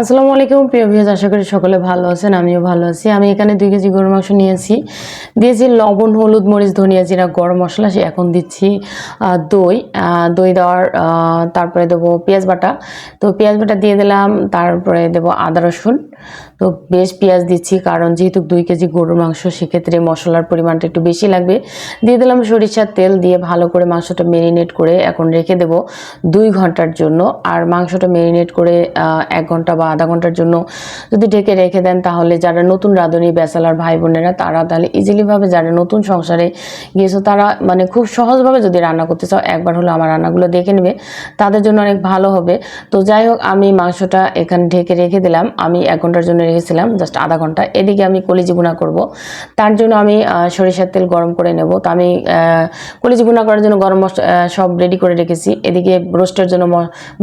আসসালামু আলাইকুম, প্রিয় ভিউজ আশা করি সকলে ভালো আছেন, আমিও ভালো আছি। আমি এখানে দুই কেজি গরুর মাংস নিয়েছি। দিয়েছি লবণ, হলুদ, মরিচ, ধনিয়া জিরা, গরম মশলা, সে এখন দিচ্ছি দই। দই দেওয়ার তারপরে দেবো পেঁয়াজ বাটা। তো পেঁয়াজ বাটা দিয়ে দিলাম, তারপরে দেবো আদা, রসুন। তো বেশ পেঁয়াজ দিচ্ছি, কারণ যেহেতু দুই কেজি গরুর মাংস, সেক্ষেত্রে মশলার পরিমাণটা একটু বেশি লাগবে। দিয়ে দিলাম সরিষার তেল দিয়ে ভালো করে মাংসটা মেরিনেট করে এখন রেখে দেবো দুই ঘণ্টার জন্য। আর মাংসটা মেরিনেট করে এক ঘণ্টা বা আধা ঘণ্টার জন্য যদি ঢেকে রেখে দেন, তাহলে যারা নতুন রাঁধুনি, ব্যাচেলার ভাই বোনেরা তারা তাহলে ইজিলিভাবে যারা নতুন সংসারে গিয়েছো, তারা মানে খুব সহজভাবে যদি রান্না করতে চাও, একবার হলো আমার রান্নাগুলো দেখে নেবে। তাদের জন্য অনেক ভালো হবে। তো যাই হোক, আমি মাংসটা এখানে ঢেকে রেখে দিলাম। আমি এক ঘণ্টার জন্য রেখেছিলাম জাস্ট আধা ঘণ্টা। এদিকে আমি কলিজি গুঁড়া করব। তার জন্য আমি সরিষার তেল গরম করে নেব। তো আমি কলিজি গুঁড়া করার জন্য গরম মশলা সব রেডি করে রেখেছি। এদিকে রোস্টের জন্য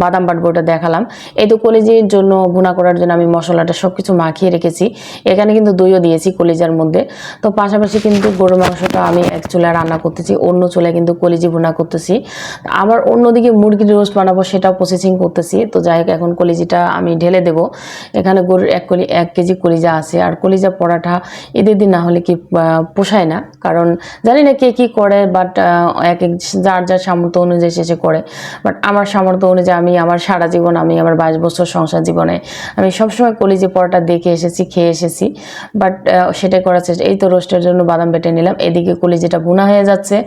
বাদাম বাটবো ওটা দেখালাম। এই তো কলিজির জন্য ভুনা করার জন্য আমি মশলাটা সব কিছু মাখিয়ে রেখেছি। এখানে কিন্তু দইও দিয়েছি কলিজার মধ্যে। তো পাশাপাশি কিন্তু গরু মাংসটা আমি এক চুলায় রান্না করতেছি, অন্য চুলায় কিন্তু কলিজি ভুনা করতেছি। আবার অন্যদিকে মুরগির রোস্ট বানাবো সেটাও প্রসেসিং করতেছি। তো যাই হোক, এখন কলিজিটা আমি ঢেলে দেব। এখানে গরুর এক কলি, এক কেজি কলিজা আছে। আর কলিজা পরাঠা ঈদের দিন না হলে কি পোষায় না। কারণ জানি না কে কী করে বাট এক এক যার যার সামর্থ্য অনুযায়ী সে করে। বাট আমার সামর্থ্য অনুযায়ী আমি, আমার সারা জীবন আমি, আমার বাইশ বছর সংসার জীবনে আমি সবসময় কলিজি পরোটা দেখে এসেছি, খেয়ে এসেছি। বাট সেটাই করার চেষ্টা, এই তো রোস্টের জন্য বাদাম বেটে নিলাম। এদিকে কলিজিটা ভুনা হয়ে যাচ্ছে।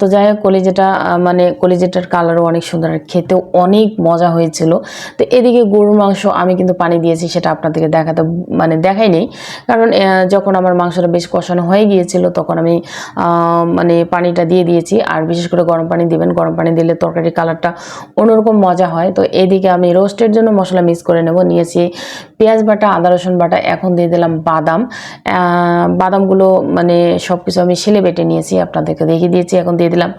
তো যাই হোক, কলিজিটা মানে কলিজিটার কালারও অনেক সুন্দর আর খেতেও অনেক মজা হয়েছিল। তো এদিকে গরুর মাংস আমি কিন্তু পানি দিয়েছি, সেটা আপনাদেরকে দেখাতে মানে দেখাই নেই। কারণ যখন আমার মাংসটা বেশ কষানো হয়ে গিয়েছিল, তখন আমি মানে পানিটা দিয়ে দিয়েছি। আর বিশেষ করে গরম পানি দিবেন, গরম পানি দিলে তরকারির কালারটা অন্যরকম মজা হয়। তো এদিকে আমি রোস্টের জন্য মশলা মিক্স করে নেব। নিয়েছি পেঁয়াজ বাটা, আদা, রসুন বাটা, এখন দিয়ে দিলাম বাদাম। বাদামগুলো মানে সব কিছু আমি শিলে বেটে নিয়েছি, আপনাদেরকে দেখিয়ে দিয়েছি। এখন দিয়ে দিলাম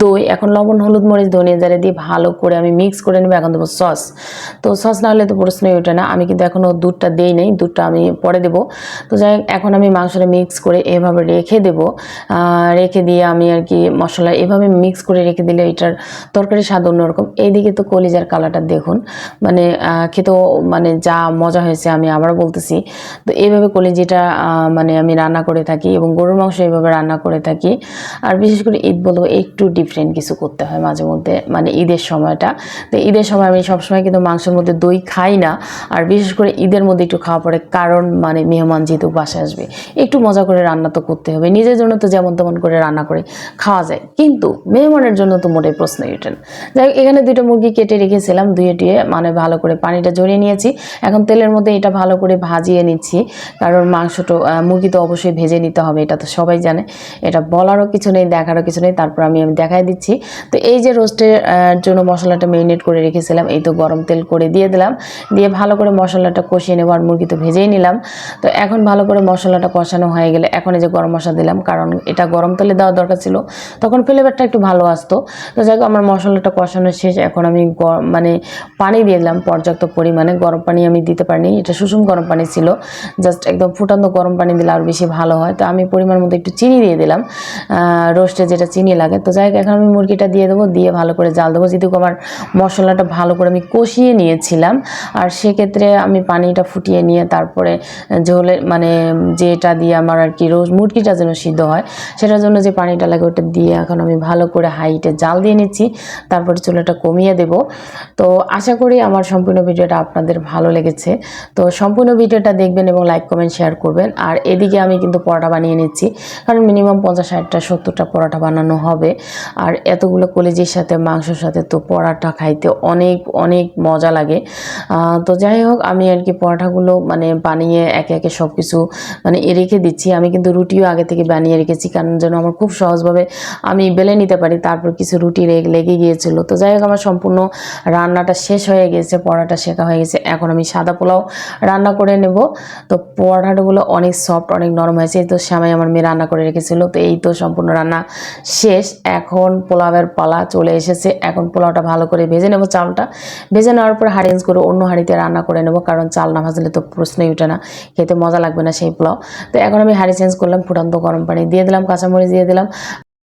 দই। এখন লবণ, হলুদ, মরিচ, ধনিয়া জারে দিয়ে ভালো করে আমি মিক্স করে নেব। এখন দেবো সস। তো সস না হলে তো প্রশ্নই ওঠে না। আমি কিন্তু এখনও দুধটা দেই নেই, দুধটা আমি পরে দেবো। তো যাই এখন আমি মাংসটা মিক্স করে এভাবে রেখে দেবো। রেখে দিয়ে আমি আর কি মশলা এভাবে মিক্স করে রেখে দিলে এটার তরকারি স্বাদ অন্যরকম। এইদিকে তো কলিজার কালারটা দেখুন। মানে খেতেও মানে যা মজা হয়েছে আমি আবার বলতেছি। তো এইভাবে কলিজিটা মানে আমি রান্না করে থাকি এবং গরুর মাংস এইভাবে রান্না করে থাকি। আর বিশেষ করে ঈদ বলব, একটু ডিফারেন্ট কিছু করতে হয় মাঝে মধ্যে মানে ঈদের সময়টা। তো ঈদের সময় আমি সবসময় কিন্তু মাংসের মধ্যে দই খাই না। আর বিশেষ করে ঈদের মধ্যে একটু খাওয়া পড়ে কারণ মানে মেহমান যেহেতু বাসায় আসবে, একটু মজা করে রান্না তো করতে হবে। নিজের জন্য তো যেমন তেমন করে রান্না করে খাওয়া যায়। কিন্তু মেহমানের জন্য তো মোটেই প্রশ্নই ওঠে না। যাই এখানে দুটো মুরগি কেটে রেখেছিলাম দুয়ে টুয়ে মানে ভালো করে পানিটা জড়িয়ে নিয়েছি। এখন তেলের মধ্যে এটা ভালো করে ভাজিয়ে নিচ্ছি। কারণ মাংসটা মুরগি তো অবশ্যই ভেজে নিতে হবে, এটা তো সবাই জানে। এটা বলারও কিছু নেই, দেখারও কিছু নেই, তারপর আমি আমি দেখাই দিচ্ছি। তো এই যে রোস্টের জন্য মশলাটা মেরিনেট করে রেখেছিলাম, এই তো গরম তেল করে দিয়ে দিলাম। দিয়ে ভালো করে মশলাটা কষিয়ে নেব, আর মুরগি তো ভেজেই নিলাম। তো এখন ভালো করে মশলাটা কষানো হয়ে গেলে, এখন এই যে গরম মশলা দিলাম, কারণ এটা গরম তেলে দেওয়া দরকার ছিল, তখন ফ্লেভারটা একটু ভালো আসতো। তো যাই আমার মশলাটা কষানো শেষ, এখন আমি মানে পানি দিয়ে দিলাম, পর্যাপ্ত পরিমাণে। গরম পানি আমি দিতে পারিনি। এটা সুষুম গরম পানি ছিল। জাস্ট একদম ফুটানো গরম পানি দিলে আরও বেশি ভালো হয়। তো আমি পরিমাণ মতো একটু চিনি দিয়ে দিলাম। রোস্টে যেটা চিনি লাগে। তো যাই এখন আমি মুরগিটা দিয়ে দেবো। দিয়ে ভালো করে জাল দেবো। যেহেতু আমার মশলাটা ভালো করে আমি কষিয়ে নিয়েছিলাম। আর সেক্ষেত্রে আমি পানিটা ফুটিয়ে নিয়ে তারপরে ঝোলে মানে যেটা দিয়ে আমার আর কি রোজ মুরগিটা যেন সিদ্ধ হয়, সেটার জন্য যে পানিটা লাগে ওটা দিয়ে এখন আমি ভালো করে হাইটে জাল দিয়ে নিচ্ছি। তারপরে চুলাটা কমিয়ে দেব। তো আশা করি আমার সম্পূর্ণ ভিডিওটা আপনাদের ভালো লেগেছে। তো সম্পূর্ণ ভিডিওটা দেখবেন এবং লাইক কমেন্ট শেয়ার করবেন। আর এদিকে আমি কিন্তু পরোটা বানিয়ে নিচ্ছি। কারণ মিনিমাম পঞ্চাশ ষাটটা, সত্তরটা পরোটা বানানো হবে। আর এতগুলো কলেজের সাথে, মাংসর সাথে তো পরোটা খাইতে অনেক অনেক মজা লাগে। তো যাই হোক, আমি আর কি পরোটাগুলো মানে বানিয়ে একে একে সব কিছু মানে রেখে দিচ্ছি। আমি কিন্তু রুটিও আগে থেকে বানিয়ে রেখেছি, কারণ যেন আমার খুব সহজভাবে আমি বেলে নিতে পারি। তারপর কিছু রুটি লেগে গিয়েছিল। তো যাই হোক, আমার সম্পূর্ণ রান্নাটা শেষ হয়ে গেছে, পরোটা শেখা হয়ে গেছে এখন আমি সাদা পোলাও রান্না করে নেব। তো পরোটাগুলো অনেক সফট অনেক নরম হয়েছে। তো শ্যামাই আমার মেয়ে রান্না করে রেখেছিল। তো এই তো সম্পূর্ণ রান্না শেষ। এখন পোলাওয়ের পালা চলে এসেছে। এখন পোলাওটা ভালো করে ভেজে নেব চালটা। ভেজে নেওয়ার পর হাঁড়ি চেঞ্জ করে অন্য হাঁড়িতে রান্না করে নেব। কারণ চাল না ভাজলে তো প্রশ্নই ওঠে না। খেতে মজা লাগবে না সেই পোলাও। তো এখন আমি হাঁড়ি চেঞ্জ করলাম ফুটান্ত গরম পানি দিয়ে দিলাম, কাঁচামরিচ দিয়ে দিলাম।